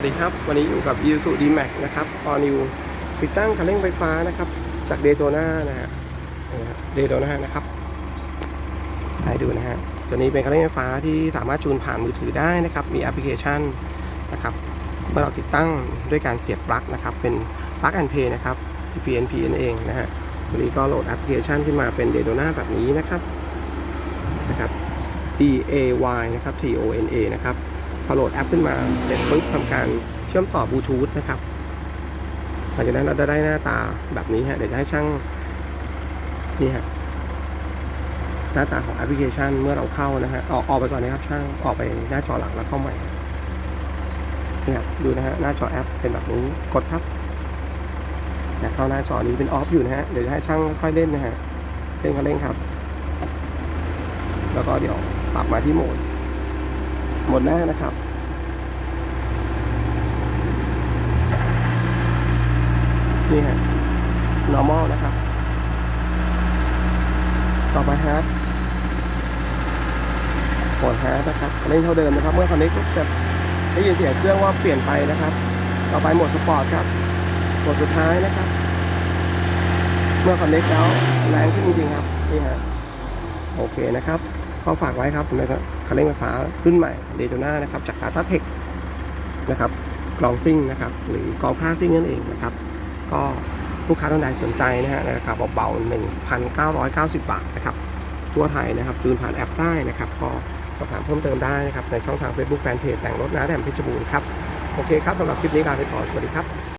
สวัสดีครับ วันนี้อยู่กับ i s u d m a x นะครับ All New ติดตั้งคันเร่งไฟฟ้านะครับ จากเดโ t นานะฮะเดโ t นานะครับให้ดูนะฮะ ตัวนี้เป็นคันเร่งไฟฟ้าที่สามารถจูนผ่านมือถือได้นะครับ มีแอปพลิเคชันนะครับ เมื่อเราติดตั้งด้วยการเสียบปลั๊กนะครับ เป็น Plug and Play นะครับ PNP นั่นเองนะฮะ ตัวนี้ก็โหลดแอปพลิเคชันขึ้นมาเป็นเดโ t นาแบบนี้นะครับ นะครับ D A Y นะครับ T O N A นะครับ พอโหลดแอปขึ้นมาเสร็จปุ๊บทำการเชื่อมต่อบลูทูธนะครับหลังจากนั้นเราจะได้หน้าตาแบบนี้ฮะเดี๋ยวจะให้ช่างนี่ฮะหน้าตาของแอปพลิเคชันเมื่อเราเข้านะฮะออกออกไปก่อนนะครับช่างออกไปหน้าจอหลักแล้วเข้าใหม่นี่ครับดูนะฮะหน้าจอแอปเป็นแบบนี้กดครับอยากเข้าหน้าจอนี้เป็นออฟอยู่นะฮะเดี๋ยวจะให้ช่างค่อยเล่นนะฮะเล่นก็เล่นครับ แล้วก็เดี๋ยวปรับมาที่โหมด หมดหน้านะครับ นี่ฮะ normal นะครับ ต่อไป hard กด hard นะครับเล่นเท่าเดิมนะครับ เมื่อคอนเน c ก็จะได้ยินเสียงเครื่องว่าเปลี่ยนไปนะครับ ต่อไปโหมดสปอร์ตครับโหมดสุดท้ายนะครับ เมื่อคอนเน c แล้วแรงขึ้นจริงๆครับ นี่ฮะ โอเคนะครับ ก็ฝากไว้ครับสำหรับคันเร่งไฟฟ้ารุ่นใหม่เดโ t นานะครับจาก Tata Tech นะครับกลองซิ่งนะครับหรือกองผ้าซิ่งนั่นเองนะครับ ก็ลูกค้าท่านใดสนใจนะฮะในราคาเบาๆ1,990 บาทนะครับทั่วไทยนะครับจูนผ่านแอปได้นะครับ ก็สอบถามเพิ่มเติมได้นะครับในช่องทาง Facebook Fanpage แต่งรถน้าแดมเพชรบูรณ์ครับ โอเคครับสำหรับคลิปนี้ลาไปก่อนสวัสดีครับ